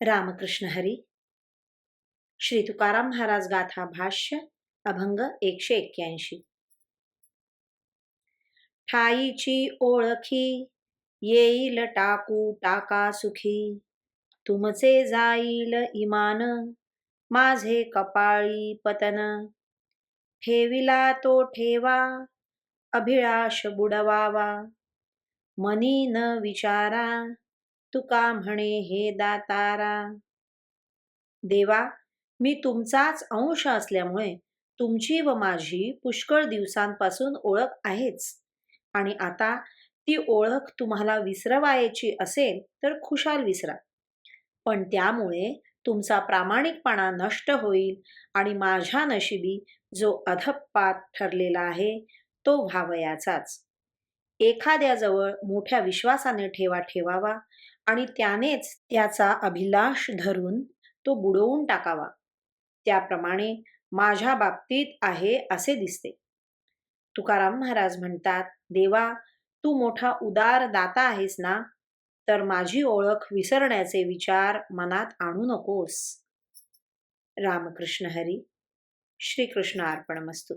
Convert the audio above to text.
रामकृष्ण हरी. श्री तुकाराम महाराज गाथा भाष्य अभंग एकशे एक्क्याऐंशी. ठाईची ओळखी येईल टाकू टाका सुखी. तुमचे जाईल इमान माझे कपाळी पतन. ठेविला तो ठेवा अभिलाष बुडवावा. मनी न विचारा तुका म्हणे हे दातारा देवा मी तुमचाच अंश असल्यामुळे तुमची व माझी पुष्कळ दिवसांपासून ओळख आहेच. आणि आता ती ओळख तुम्हाला विसरवायची असेल तर खुशाल विसरा. पण त्यामुळे तुमचा प्रामाणिकपणा नष्ट होईल आणि माझ्या नशिबी जो अधपात ठरलेला आहे तो व्हावयाचाच. एखाद्याजवळ मोठ्या विश्वासाने ठेवा ठेवावा आणि त्यानेच त्याचा अभिलाष धरून तो बुडवून टाकावा. त्याप्रमाणे माझ्या बाबतीत आहे असे दिसते. तुकाराम महाराज म्हणतात देवा तू मोठा उदार दाता आहेस ना? तर माझी ओळख विसरण्याचे विचार मनात आणू नकोस. रामकृष्ण हरी श्रीकृष्ण अर्पणमस्तू.